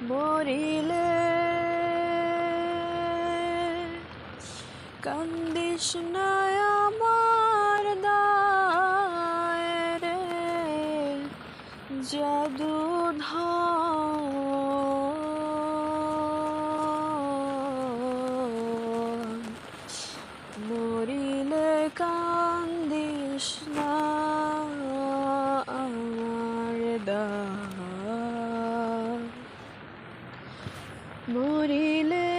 মরিলে কান্দিস আমার রে জাদু মরিলে কান্দিস না আমার দায় মরিলে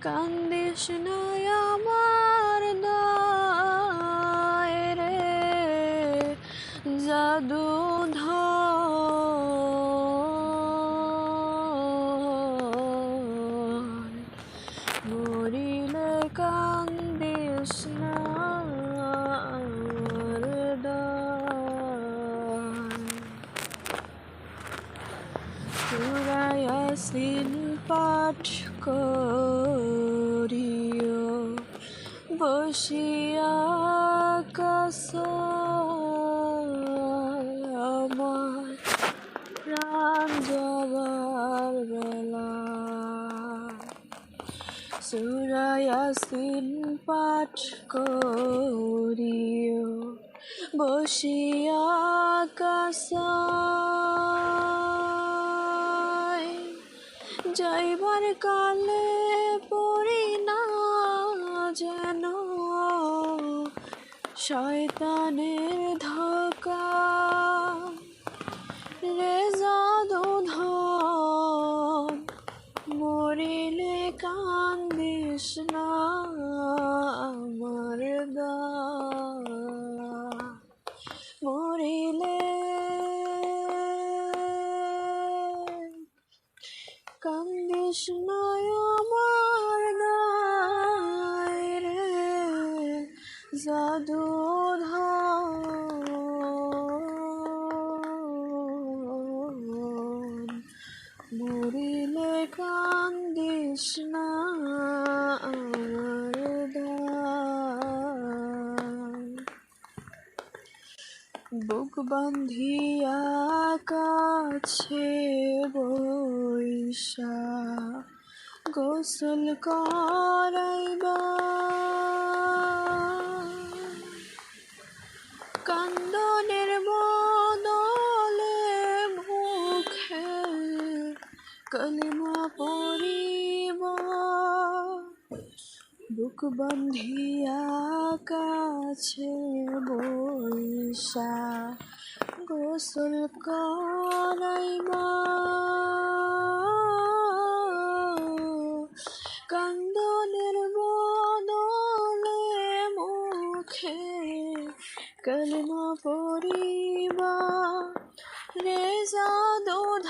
কান্দিস না আমার দায় রে। জাদু সুরায়াসিন পাঠ করিও। বসিয়া কাস আমার প্রাণ যাবার বেলা। সুরায়াসিন পাঠ করিও। বসিয়া কাসায় যাইবার কালে পড়ি না যেন শয়তানের ধোকা। রেজা দুধ মরিলে কান্দিস না আমার গা মরিলে না আমার নাই রে জাদু মরিলে কান্দিস না আমার দায় বুক বান্ধিয়া কাছে বৈশা গোসল করাইবা। কান্দনের বদলে মুখে কলিমা পড়িবা। বুক বান্ধিয়া কাছে বৈশা গোসল করাইবা কান্দনের বদলে মুখে কলমা পড়িবা রেজা ধন